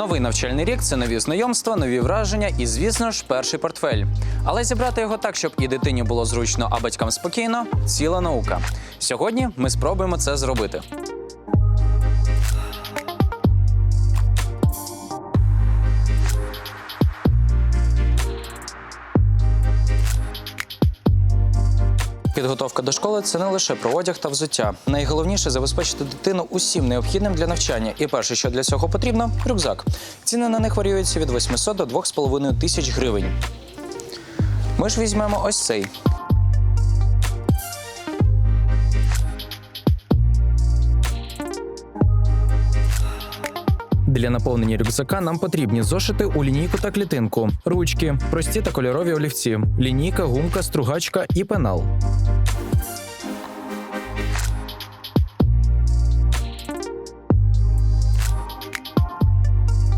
Новий навчальний рік це нові знайомства, нові враження і, звісно ж, перший портфель. Але зібрати його так, щоб і дитині було зручно, а батькам спокійно ціла наука. Сьогодні ми спробуємо це зробити. Підготовка до школи це не лише про одяг та взуття. Найголовніше забезпечити дитину усім необхідним для навчання. І перше, що для цього потрібно рюкзак. Ціни на них варіюються від 800 до 2,5 тисяч гривень. Ми ж візьмемо ось цей. Для наповнення рюкзака нам потрібні зошити у лінійку та клітинку, ручки, прості та кольорові олівці, лінійка, гумка, стругачка і пенал.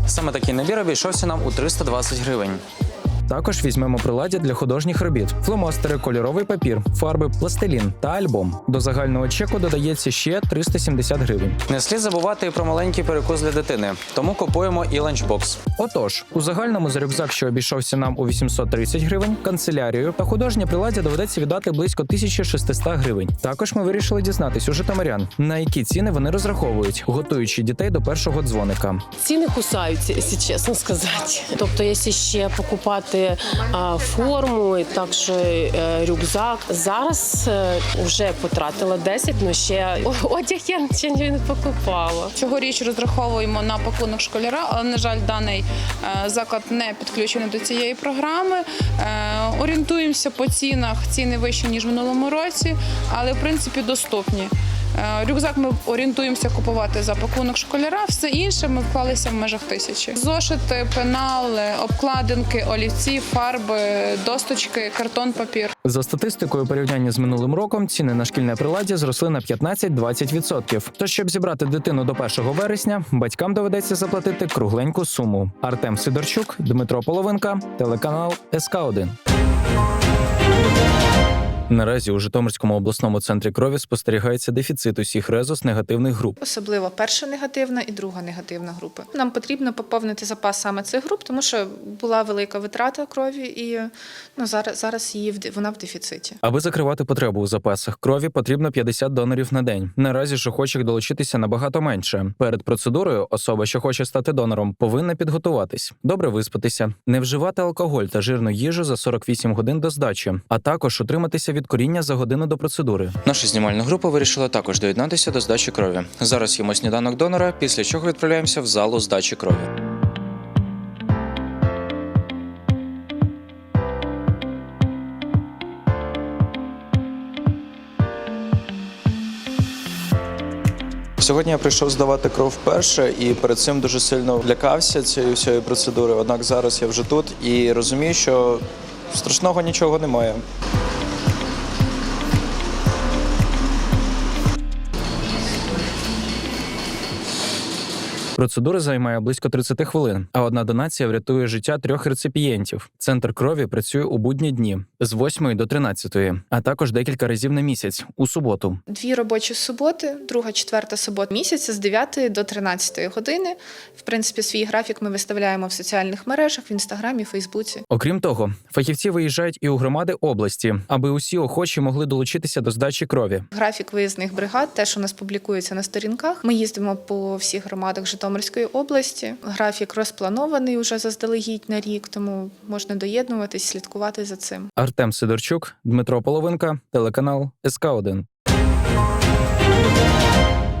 Саме такий набір обійшовся нам у 320 гривень. Також візьмемо приладдя для художніх робіт: фломастери, кольоровий папір, фарби, пластилін та альбом. До загального чеку додається ще 370 гривень. Не слід забувати і про маленький перекус для дитини, тому купуємо і ланчбокс. Отож, у загальному за рюкзак, що обійшовся нам у 830 гривень, канцелярію та художнє приладдя доведеться віддати близько 1600 гривень. Також ми вирішили дізнатись у житомирян, на які ціни вони розраховують, готуючи дітей до першого дзвоника. Ціни кусаються, якщо чесно сказати. Тобто, якщо ще покупати а, форму, і також е, рюкзак, зараз е, вже потратила 10, але ще одяг я ще не покупала. Цьогоріч розраховуємо на пакунок школяра, але на жаль, даний е, заклад не підключений до цієї програми. Е, Орієнтуємося по цінах. Ціни вищі ніж в минулому році, але в принципі доступні. Е, Рюкзак ми орієнтуємося купувати за пакунок школяра. Все інше ми вклалися в межах тисячі. Зошити, пенали, обкладинки, олівці, фарби, досточки, картон, папір. За статистикою порівняння з минулим роком ціни на шкільне приладдя зросли на 15-20%. Тож, щоб зібрати дитину до 1 вересня, батькам доведеться заплатити кругленьку суму. Артем Сидорчук, Дмитро Половинка, телеканал СК 1 Наразі у Житомирському обласному центрі крові спостерігається дефіцит усіх резус негативних груп. Особливо перша негативна і друга негативна групи. Нам потрібно поповнити запас саме цих груп, тому що була велика витрата крові, і ну зараз зараз її в вона в дефіциті. Аби закривати потребу у запасах крові, потрібно 50 донорів на день. Наразі ж охочих долучитися набагато менше. Перед процедурою особа, що хоче стати донором, повинна підготуватись, добре виспатися, не вживати алкоголь та жирну їжу за 48 годин до здачі, а також утриматися від коріння за годину до процедури. Наша знімальна група вирішила також доєднатися до здачі крові. Зараз їмо сніданок донора, після чого відправляємося в залу здачі крові. Сьогодні я прийшов здавати кров вперше і перед цим дуже сильно лякався цієї всієї процедури. Однак зараз я вже тут і розумію, що страшного нічого немає. Процедура займає близько 30 хвилин, а одна донація врятує життя трьох реципієнтів. Центр крові працює у будні дні з 8 до 13, а також декілька разів на місяць у суботу. Дві робочі суботи, друга, четверта субота місяця з 9 до 13 години. В принципі, свій графік ми виставляємо в соціальних мережах, в інстаграмі, Фейсбуці. Окрім того, фахівці виїжджають і у громади області, аби усі охочі могли долучитися до здачі крові. Графік виїзних бригад теж у нас публікується на сторінках. Ми їздимо по всіх громадах Житомирської області. Графік розпланований уже заздалегідь на рік, тому можна доєднуватись, слідкувати за цим. Артем Сидорчук, Дмитро Половинка, телеканал СК 1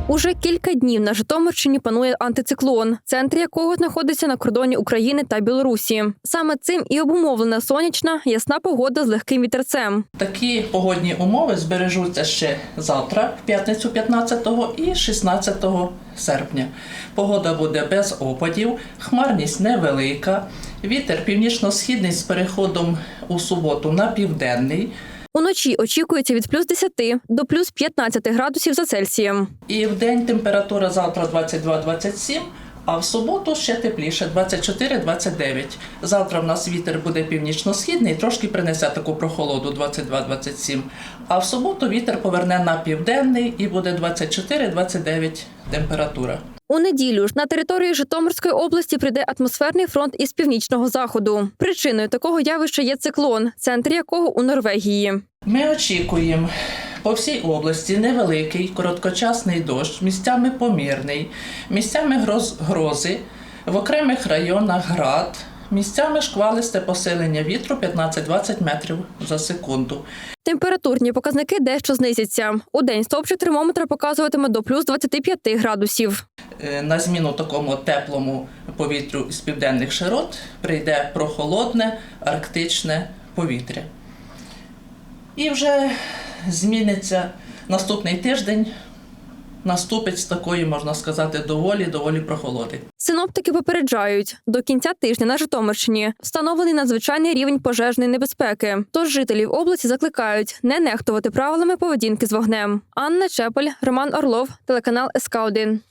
Уже кілька днів на Житомирщині панує антициклон, центр якого знаходиться на кордоні України та Білорусі. Саме цим і обумовлена сонячна ясна погода з легким вітерцем. Такі погодні умови збережуться ще завтра, в п'ятницю 15 і 16 серпня. Погода буде без опадів, хмарність невелика, вітер північно-східний з переходом у суботу на південний. Уночі очікується від плюс 10 до плюс 15 градусів за Цельсієм. І в день температура завтра 22-27, а в суботу ще тепліше 24-29. Завтра в нас вітер буде північно-східний, трошки принесе таку прохолоду 22-27. А в суботу вітер поверне на південний і буде 24-29 температура. У неділю ж на територію Житомирської області прийде атмосферний фронт із північного заходу. Причиною такого явища є циклон, центр якого у Норвегії. Ми очікуємо по всій області невеликий короткочасний дощ, місцями помірний, місцями гроз, грози, в окремих районах град, місцями шквалисте посилення вітру 15-20 метрів за секунду. Температурні показники дещо знизяться. У день стовпчик термометра показуватиме до плюс 25 градусів. Е, На зміну такому теплому повітрю з південних широт прийде прохолодне арктичне повітря. І вже зміниться наступний тиждень, наступить з такої, можна сказати, доволі доволі прохолоди. Синоптики попереджають, до кінця тижня на Житомирщині встановлений надзвичайний рівень пожежної небезпеки. Тож жителів області закликають не нехтувати правилами поведінки з вогнем. Анна Чепель, Роман Орлов, телеканал СК 1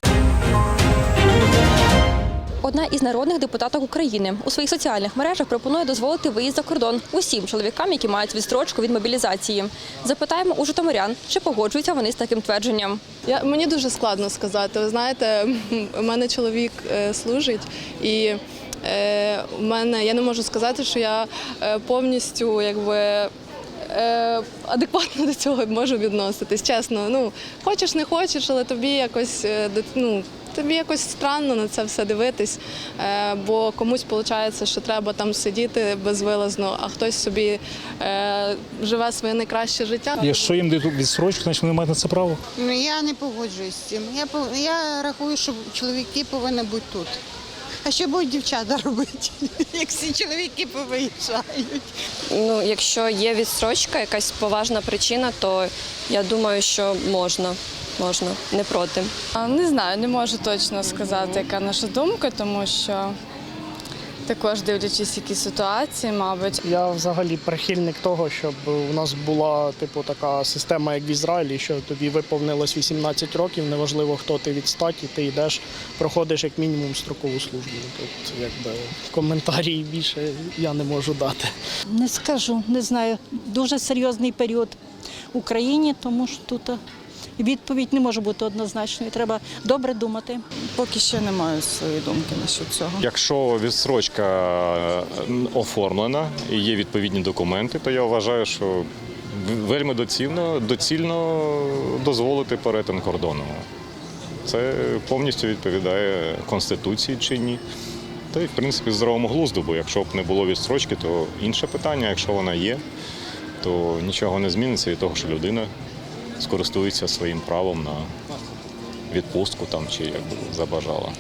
Одна із народних депутаток України у своїх соціальних мережах пропонує дозволити виїзд за кордон усім чоловікам, які мають відстрочку від мобілізації. Запитаємо у житомирян, чи погоджуються вони з таким твердженням. Я, мені дуже складно сказати. Ви знаєте, у мене чоловік е, служить, і е, у мене я не можу сказати, що я е, повністю якби. Е, Адекватно до цього можу відноситись, чесно. Ну хочеш, не хочеш, але тобі якось е, ну, тобі якось странно на це все дивитись. Е, бо комусь виходить, що треба там сидіти безвилазно, а хтось собі е, живе своє найкраще життя. Якщо їм дають відсрочку, значить вони мають на це право. Ну, Я не погоджуюсь з цим. Я, я рахую, що чоловіки повинні бути тут. А що будуть дівчата робити, як всі чоловіки повиїжджають? Ну, якщо є відстрочка, якась поважна причина, то я думаю, що можна. Можна, не проти. Не знаю, не можу точно сказати, яка наша думка, тому що також дивлячись які ситуації, мабуть. Я взагалі прихильник того, щоб у нас була типу така система, як в Ізраїлі, що тобі виповнилось 18 років, неважливо хто ти від статі, ти йдеш, проходиш як мінімум строкову службу. Тут якби коментарі більше я не можу дати. Не скажу, не знаю. Дуже серйозний період в Україні, тому що тут е, відповідь не може бути однозначною. Треба добре думати. Поки що не маю своєї думки насчет цього. Якщо відстрочка е, оформлена і є відповідні документи, то я вважаю, що вельми доцільно, доцільно дозволити перетин кордону. Це повністю відповідає Конституції чи ні. Та й в принципі здоровому глузду, бо якщо б не було відстрочки, то інше питання. Якщо вона є, то нічого не зміниться від того, що людина скористується своїм правом на відпустку там чи як би забажала.